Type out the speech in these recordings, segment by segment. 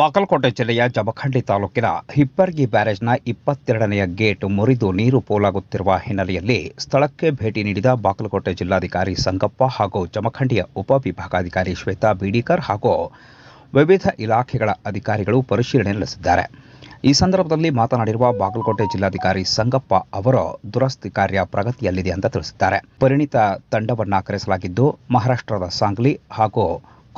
ಬಾಗಲಕೋಟೆ ಜಿಲ್ಲೆಯ ಜಮಖಂಡಿ ತಾಲೂಕಿನ ಹಿಪ್ಪರ್ಗಿ ಬ್ಯಾರೇಜ್ನ ಇಪ್ಪತ್ತೆರಡನೆಯ ಗೇಟ್ ಮುರಿದು ನೀರು ಪೋಲಾಗುತ್ತಿರುವ ಹಿನ್ನೆಲೆಯಲ್ಲಿ ಸ್ಥಳಕ್ಕೆ ಭೇಟಿ ನೀಡಿದ ಬಾಗಲಕೋಟೆ ಜಿಲ್ಲಾಧಿಕಾರಿ ಸಂಗಪ್ಪ ಹಾಗೂ ಜಮಖಂಡಿಯ ಉಪವಿಭಾಗಾಧಿಕಾರಿ ಶ್ವೇತಾ ಬೀಡಿಕರ್ ಹಾಗೂ ವಿವಿಧ ಇಲಾಖೆಗಳ ಅಧಿಕಾರಿಗಳು ಪರಿಶೀಲನೆ ನಡೆಸಿದ್ದಾರೆ. ಈ ಸಂದರ್ಭದಲ್ಲಿ ಮಾತನಾಡಿರುವ ಬಾಗಲಕೋಟೆ ಜಿಲ್ಲಾಧಿಕಾರಿ ಸಂಗಪ್ಪ ಅವರು, ದುರಸ್ತಿ ಕಾರ್ಯ ಪ್ರಗತಿಯಲ್ಲಿದೆ ಅಂತ ತಿಳಿಸಿದ್ದಾರೆ. ಪರಿಣಿತ ತಂಡವನ್ನು ಕರೆಸಲಾಗಿದ್ದು ಮಹಾರಾಷ್ಟ್ರದ ಸಾಂಗ್ಲಿ ಹಾಗೂ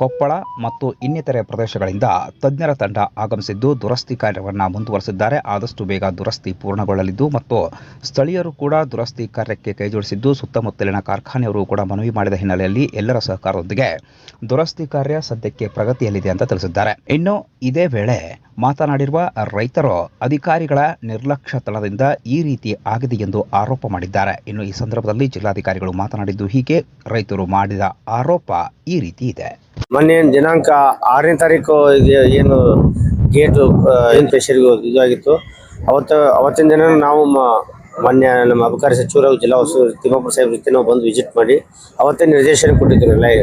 ಕೊಪ್ಪಳ ಮತ್ತು ಇನ್ನಿತರೆ ಪ್ರದೇಶಗಳಿಂದ ತಜ್ಞರ ತಂಡ ಆಗಮಿಸಿದ್ದು ದುರಸ್ತಿ ಕಾರ್ಯವನ್ನು ಮುಂದುವರೆಸಿದ್ದಾರೆ. ಆದಷ್ಟು ಬೇಗ ದುರಸ್ತಿ ಪೂರ್ಣಗೊಳ್ಳಲಿದ್ದು ಮತ್ತು ಸ್ಥಳೀಯರು ಕೂಡ ದುರಸ್ತಿ ಕಾರ್ಯಕ್ಕೆ ಕೈಜೋಡಿಸಿದ್ದು ಸುತ್ತಮುತ್ತಲಿನ ಕಾರ್ಖಾನೆಯವರು ಕೂಡ ಮನವಿ ಮಾಡಿದ ಹಿನ್ನೆಲೆಯಲ್ಲಿ ಎಲ್ಲರ ಸಹಕಾರದೊಂದಿಗೆ ದುರಸ್ತಿ ಕಾರ್ಯ ಸದ್ಯಕ್ಕೆ ಪ್ರಗತಿಯಲ್ಲಿದೆ ಅಂತ ತಿಳಿಸಿದ್ದಾರೆ. ಇನ್ನು ಇದೇ ವೇಳೆ ಮಾತನಾಡಿರುವ ರೈತರು ಅಧಿಕಾರಿಗಳ ನಿರ್ಲಕ್ಷ್ಯ ತಳದಿಂದ ಈ ರೀತಿ ಆಗಿದೆ ಎಂದು ಆರೋಪ ಮಾಡಿದ್ದಾರೆ. ಇನ್ನು ಈ ಸಂದರ್ಭದಲ್ಲಿ ಜಿಲ್ಲಾಧಿಕಾರಿಗಳು ಮಾತನಾಡಿದ್ದು ಹೀಗೆ, ರೈತರು ಮಾಡಿದ ಆರೋಪ ಈ ರೀತಿ ಇದೆ. ಮೊನ್ನೆ ದಿನಾಂಕ ಆರನೇ ತಾರೀಕು ಇದು ಏನು ಗೇಟು ಏನು ಪ್ರೆಷರ್ಗೆ ಇದಾಗಿತ್ತು. ಅವತ್ತು, ಅವತ್ತಿನ ದಿನ ನಾವು ಮೊನ್ನೆ ನಮ್ಮ ಅಬಕಾರಿ ಸಚಿವರು ಜಿಲ್ಲಾ ಉಸ್ತುವಾರಿ ತಿಮ್ಮಪ್ಪ ಸಾಹೇಬ್ ಜೊತೆ ನಾವು ಬಂದು ವಿಸಿಟ್ ಮಾಡಿ ಅವತ್ತೇ ನಿರ್ದೇಶನ ಕೊಟ್ಟಿದ್ರು ಎಲ್ಲ ಈ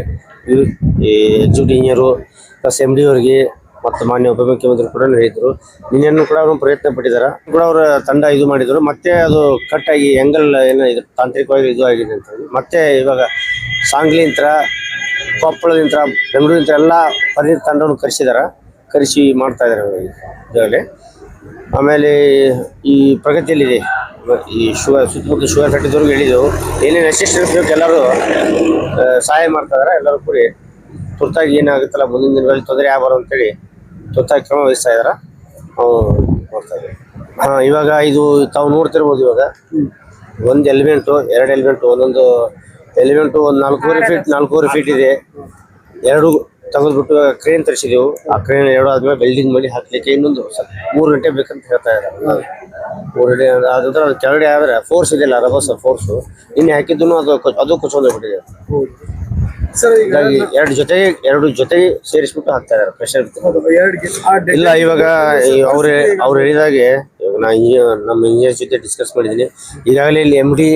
executive engineer plus M D ಅವರಿಗೆ ಮತ್ತು ಮಾನ್ಯ ಉಪಮುಖ್ಯಮಂತ್ರಿ ಕೂಡ ನಡೆಯಿದ್ರು ನಿನ್ನೆನೂ ಕೂಡ ಅವರು ಪ್ರಯತ್ನ ಪಟ್ಟಿದ್ದಾರೆ. ಕೂಡ ಅವರ ತಂಡ ಇದು ಮಾಡಿದರು. ಮತ್ತೆ ಅದು ಕಟ್ಟಾಗಿ ಆಗಿ ಎಂಗಲ್ ಏನೋ ಇದು ತಾಂತ್ರಿಕವಾಗಿ ಇದು ಆಗಿದೆ ಅಂತ ಮತ್ತೆ ಇವಾಗ ಸಾಂಗ್ಲಿಂತ್ರ ಕೊಪ್ಪಳದಿಂದ ಬೆಂಗಳೂರಿಂದ ಎಲ್ಲ ಪರಿಣಿತ ತಂಡವನ್ನು ಕರೆಸಿದಾರೆ. ಕರೆಸಿ ಮಾಡ್ತಾ ಇದ್ದಾರೆ ಈಗಾಗಲೇ ಆಮೇಲೆ ಈ ಪ್ರಗತಿಯಲ್ಲಿದೆ. ಈ ಶುಗರ್ ಸುತ್ತಮುತ್ತ ಶುಗರ್ ಫ್ಯಾಕ್ಟ್ರಿದವ್ರಿಗೆ ಹೇಳಿದೆವು ಏನೇನು ಅಸಿಸ್ಟೆನ್ಸ್ ಬೇಕು ಎಲ್ಲರೂ ಸಹಾಯ ಮಾಡ್ತಾ ಇದಾರೆ. ಎಲ್ಲರೂ ಕೂಡಿ ತುರ್ತಾಗಿ ಏನಾಗುತ್ತಲ್ಲ ಮುಂದಿನ ದಿನಗಳಲ್ಲಿ ತೊಂದರೆ ಆಗಬಾರ್ದು ಅಂತೇಳಿ ತುರ್ತಾಗಿ ಕ್ರಮ ವಹಿಸ್ತಾ ಇದಾರೆ. ನಾವು ನೋಡ್ತಾ ಇದ್ದೀವಿ ಹಾಂ ಇವಾಗ ಇದು ತಾವು ನೋಡ್ತಿರ್ಬೋದು ಇವಾಗ. ಒಂದು ಎಲಿಮೆಂಟು ಎರಡು ಎಲಿಮೆಂಟು ಒಂದೊಂದು ಎಲಿಮೆಂಟು ಒಂದು ನಾಲ್ಕೂವರೆ ಫೀಟ್ ನಾಲ್ಕೂವರೆ ಫೀಟ್ ಇದೆ. ಎರಡು ತೆಗೆದ್ಬಿಟ್ಟು ಕ್ರೇನ್ ತರಿಸಿದೆವು. ಆ ಕ್ರೇನ್ ಎರಡು ಆದ್ಮೇಲೆ ಬೆಲ್ಡಿಂಗ್ ಮಾಡಿ ಹಾಕ್ಲಿಕ್ಕೆ ಇನ್ನೊಂದು ಮೂರು ಗಂಟೆ ಬೇಕಂತ ಹೇಳ್ತಾ ಇದ್ದಾರೆ. ಮೂರು ಗಂಟೆ ಅದ್ರ ಕೆಳಗಡೆ ಆದರೆ ಫೋರ್ಸ್ ಇದೆಯಲ್ಲ ರಬಸ್ ಫೋರ್ಸು ನಿನ್ನೆ ಹಾಕಿದ್ದು ಅದು ಅದು ಕುಚ್ಕೊಂಡೋಗ್ಬಿಟ್ಟಿದೆ ಹೀಗಾಗಿ ಎರಡು ಜೊತೆಗೆ ಎರಡು ಜೊತೆಗೆ ಸೇರಿಸ್ಬಿಟ್ಟು ಹಾಕ್ತಾ ಇದ್ದಾರೆ ಪ್ರೆಷರ್ ಇಲ್ಲ ಇವಾಗ ಅವ್ರೆ ಅವ್ರು ಹೇಳಿದಾಗೆ ಇವಾಗ ನಾ ಇಂಜಿನಿಯರ್ ನಮ್ಮ ಇಂಜಿನಿಯರ್ ಜೊತೆ ಡಿಸ್ಕಸ್ ಮಾಡಿದ್ದೀನಿ. ಈಗಾಗಲೇ ಇಲ್ಲಿ ಎಂ ಡಿ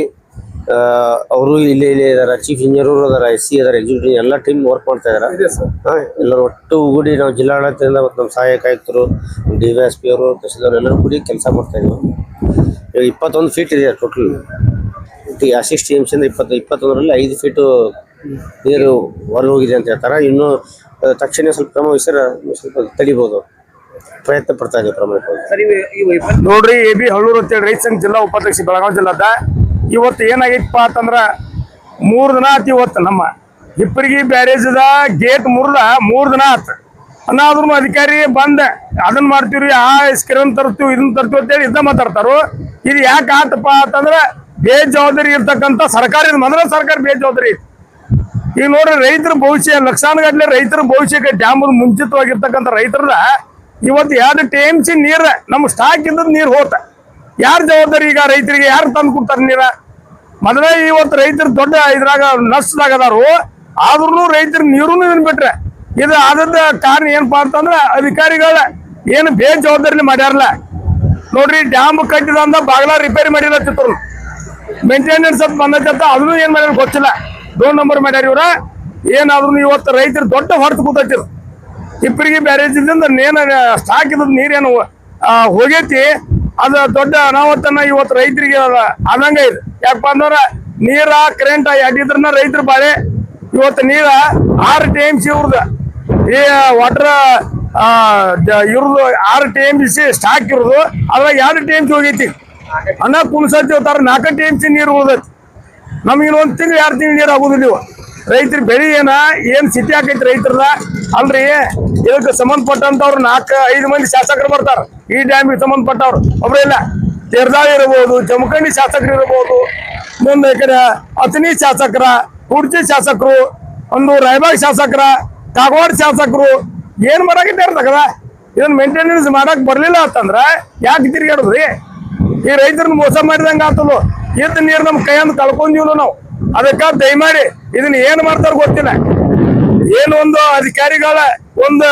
ಅವರು ಇಲ್ಲಿ ಇಲ್ಲಿ ಇದಾರೆ ಚೀಫ್ ಇಂಜಿನಿಯರ್ ಅದಾರ ಎಸ್ ಸಿ ಅದಾರ ಎಕ್ಸಿಕ್ಯೂಟಿವ್ ಎಲ್ಲ ಟೀಮ್ ವರ್ಕ್ ಮಾಡ್ತಾ ಇದಾರೆ. ಹಾ, ಎಲ್ಲರೂ ಒಟ್ಟು ಕೂಡಿ ನಾವು ಜಿಲ್ಲಾಡಳಿತದಿಂದ ಮತ್ತು ನಮ್ಮ ಸಹಾಯಕ ಆಯುಕ್ತರು ಡಿ ವೈ ಎಸ್ ಪಿ ಅವರು ತಹಸೀಲ್ದಾರ್ ಎಲ್ಲರೂ ಕೂಡಿ ಕೆಲಸ ಮಾಡ್ತಾ ಇದ್ದೀವಿ ಇಪ್ಪತ್ತೊಂದು ಫೀಟ್ ಇದೆ ಟೋಟಲ್ ಅಸಿಸ್ಟ್ ಸಿಕ್ಸ್ ಟಿ ಇಂದ ಇಪ್ಪತ್ತು ಇಪ್ಪತ್ತೊಂದರಲ್ಲಿ ಐದು ಫೀಟು ನೀರು ಹೊರ ಹೋಗಿದೆ ಅಂತ ಹೇಳ್ತಾರೆ. ಇನ್ನು ಆ, ತಕ್ಷಣ ಸ್ವಲ್ಪ ಕ್ರಮ ವಹಿಸಿದ್ರೆ ಸ್ವಲ್ಪ ತಡಿಬೋದು. ಪ್ರಯತ್ನ ಪಡ್ತಾ ಇದ್ದೀವಿ ಈ ನೋಡ್ರಿ ಎ ಬಿ ಹಳ್ಳೂರು ಅಂತೇಳಿ ರೈತ ಸಂಘ ಜಿಲ್ಲಾ ಉಪಾಧ್ಯಕ್ಷ ಬೆಳಗಾವಿ ಜಿಲ್ಲಾದ ಇವತ್ತು ಏನಾಗೈತಪ್ಪ ಅಂತಂದ್ರೆ ಮೂರು ದಿನ ಆತ್ ಇವತ್ತು ನಮ್ಮ ಹಿಪ್ಪರಿಗಿ ಬ್ಯಾರೇಜದ ಗೇಟ್ ಮುರಿದ ಮೂರು ದಿನ ಆತ್. ಅನ್ನಾದ್ರೂ ಅಧಿಕಾರಿ ಬಂದ ಅದನ್ನ ಮಾಡ್ತೀವ್ರಿ, ಆ ಸ್ಕಿರನ್ ತರ್ತೀವಿ ಇದನ್ನ ತರ್ತೀವಿ ಅಂತೇಳಿ ಇದ್ದ ಮಾತಾಡ್ತಾರೋ. ಇದು ಯಾಕೆ ಆತಪ್ಪ ಅಂತಂದ್ರೆ ಬೇಜವಾಬ್ದಾರಿ ಇರ್ತಕ್ಕಂಥ ಸರ್ಕಾರ ಇದು. ಮೊದಲ ಸರ್ಕಾರ ಬೇಜವಾಬ್ದಾರಿ. ಈಗ ನೋಡ್ರಿ ರೈತರ ಭವಿಷ್ಯ, ಲಕ್ಷಾನುಗಟ್ಲೆ ರೈತರ ಭವಿಷ್ಯಕ್ಕೆ ಡ್ಯಾಮ್ ಮುಂಚಿತವಾಗಿರ್ತಕ್ಕಂಥ ರೈತರ ಇವತ್ತು ಎರಡು ಟಿ ಎಂ ಸಿ ನೀರು ನಮ್ಮ ಸ್ಟಾಕ್ ಇದ್ದದ್ದು ನೀರು ಹೋತ. ಯಾರ ಜವಾಬ್ದಾರಿ? ಈಗ ರೈತರಿಗೆ ಯಾರು ತಂದು ಕೊಡ್ತಾರೆ ನೀರ ಮೊದಲೇ ಇವತ್ತು ರೈತರು ದೊಡ್ಡ ಇದ್ರಾಗ, ನಷ್ಟದಾಗ ಅದಾರು. ಆದ್ರೂ ರೈತರ ನೀರು ಬಿಟ್ರೆ ಇದು ಆದದ ಕಾರಣ ಏನಪ್ಪಾ ಅಂತಂದ್ರೆ, ಅಧಿಕಾರಿಗಳ ಏನು ಬೇಜವಾಬ್ದಾರಿ ಮಾಡ್ಯಾರಲ್ಲ. ನೋಡ್ರಿ, ಡ್ಯಾಮ್ ಕಟ್ಟಿದಂದ ಬಾಗ್ಲ ರಿಪೇರಿ ಚಿತ್ರ ಮೇಂಟೆನೆನ್ಸ್ ಅಂತ ಬಂದೈತೆ ಅದನ್ನು ಏನ್ ಮಾಡ್ಯಾರ ಗೊತ್ತಿಲ್ಲ. ಡೋನ್ ನಂಬರ್ ಮಾಡ್ಯಾರ ಇವ್ರ. ಏನಾದ್ರು ಇವತ್ತು ರೈತರು ದೊಡ್ಡ ಹೊರತು ಕೂತೈತಿ ಇಬ್ಬರಿಗೆ ಬ್ಯಾರೇಜಿಂದ ನೇನ, ಸ್ಟಾಕ್ ಇದ್ದ ನೀರೇನು ಹೋಗೈತಿ. ಅದು ದೊಡ್ಡ ಅನಾಹುತನ ಇವತ್ತು ರೈತರಿಗೆ ಆದಂಗ ಇದೆ. ಯಾಕಪ್ಪ ಅಂದ್ರ ನೀರ ಕರೆಂಟ್ ಎಡ್ಡಿದ್ರನ್ನ ರೈತರು ಬಾಳೆ, ಇವತ್ತು ನೀರ ಆರು ಟೈಮ್ ಎಂ ಸಿ ಇವ್ರದ್ದು ಈ ವಾಟರ್ ಇವ್ರದ್ದು ಆರು ಟಿ ಎಂ ಸಿ ಸ್ಟಾಕ್ ಇರೋದು ಅದ್ರಾಗ ಎರಡು ಟಿ ಎಂ ಸಿ ಹೋಗೈತಿ. ಅನ್ನ ಕುಣಸತ್ತಿ ಹೋಗ್ತಾರ ನಾಲ್ಕು ಟಿ ಎಂ ಸಿ ನೀರು ಉಳ್ದೈತಿ. ನಮಗೆ ಒಂದು ತಿಂಗಳು, ಎರಡು ತಿಂಗಳು ನೀರು ಆಗುದಿಲ್ಲ ರೈತರ ಬೆಳೆ ಏನ, ಏನು ಸ್ಥಿತಿ ಆಕೈತಿ ರೈತರದ? ಅಲ್ರಿ, ಇದಕ್ಕೆ ಸಂಬಂಧಪಟ್ಟಂತವ್ರು ನಾಲ್ಕು, ಐದು ಮಂದಿ ಶಾಸಕರು ಬರ್ತಾರ. ಈ ಡ್ಯಾಮಿಗೆ ಸಂಬಂಧಪಟ್ಟವ್ರು. ಒಬ್ರು ಇಲ್ಲ. ತೆರ್ದಾಳ್ ಇರಬಹುದು ಜಮಖಂಡಿ ಶಾಸಕರು ಇರಬಹುದು ಮುಂದೆ ಕಡೆ ಅತನಿ ಶಾಸಕರ ಕುರ್ಚಿ ಶಾಸಕರು, ಒಂದು ರಾಯಬಾಗ್ ಶಾಸಕರ, ಕಾಗವಾಡ ಶಾಸಕರು. ಏನ್ ಮಾಡಾಕಿದ್ದಾರ ಇದನ್ನ ಮೇಂಟೆನೆನ್ಸ್ ಮಾಡಕ್ ಬರ್ಲಿಲ್ಲ ಅಂತಂದ್ರ ಯಾಕೆ ತಿರ್ಗಾಡೋದ್ರಿ ಈ ರೈತರನ್ನ ಮೋಸ ಮಾಡಿದಂಗ ಆತಲ್ಲೋ. ಇದ್ದ ನೀರು ನಮ್ಮ ಕೈಯಂದು ಕಳ್ಕೊಂಡೀವಿ ನಾವು. ಅದಕ್ಕ ದಯಮಾಡಿ ಇದನ್ನ ಏನ್ ಮಾಡ್ತಾರ ಗೊತ್ತಿಲ್ಲ. ಏನು ಒಂದು ಅಧಿಕಾರಿಗಳ ಒಂದು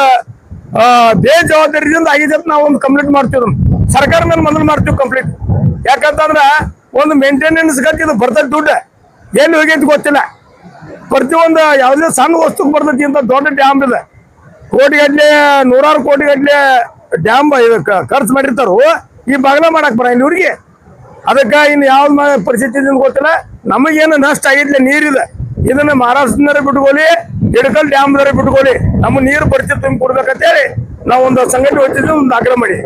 ಬೇಜವಾಬ್ದಾರಿಯಿಂದ ಅಂತ ನಾವು ಒಂದು ಕಂಪ್ಲೀಟ್ ಮಾಡ್ತೀವಿ. ಸರ್ಕಾರ ಮೇಲೆ ಮೊದಲು ಮಾಡ್ತೀವಿ ಕಂಪ್ಲೀಟ್ ಯಾಕಂತಂದ್ರ ಒಂದು ಮೇಂಟೆನೆನ್ಸ್ ಗತಿ ಇದು ಬರ್ತದೆ ದುಡ್ಡು. ಎಲ್ಲಿ ಹೋಗೈತಿ ಗೊತ್ತಿಲ್ಲ. ಪ್ರತಿಯೊಂದು ಯಾವುದೇ ಸಣ್ಣ ವಸ್ತುಗೆ ಬರ್ತೈತಿ ಅಂತ ದೊಡ್ಡ ಡ್ಯಾಮ್ ಇದೆ. ಕೋಟಿಗಟ್ಲೆ, ನೂರಾರು ಕೋಟಿಗಟ್ಲೆ ಡ್ಯಾಮ್ ಇದಕ್ಕೆ ಖರ್ಚು ಮಾಡಿರ್ತಾರೋ, ಈ ಬಗ್ಲ ಮಾಡಕ್ ಬರ ಇವ್ರಿಗೆ ಅದಕ್ಕೆ ಇನ್ನು ಯಾವ್ದು ಪರಿಸ್ಥಿತಿ ಗೊತ್ತಿಲ್ಲ. ನಮಗೇನು ನಷ್ಟ ಆಗಿದ್ಲೆ ನೀರಿದೆ. ಇದನ್ನ ಮಹಾರಾಷ್ಟ್ರದವರೇ ಬಿಟ್ಕೊಳ್ಳಿ ಇಡಕಲ್ ಡ್ಯಾಮ್ದವರೇ ಬಿಟ್ಕೊಳ್ಳಿ ನಮ್ಮ ನೀರು ಪರಿಚಯ ತುಂಬ ಕೊಡ್ಬೇಕಂತೇಳಿ ನಾವು ಒಂದು ಸಂಘಟನೆ ಹೊತ್ತಿದ್ದು ಒಂದು ಆಗ್ರಹ ಮಾಡಿ.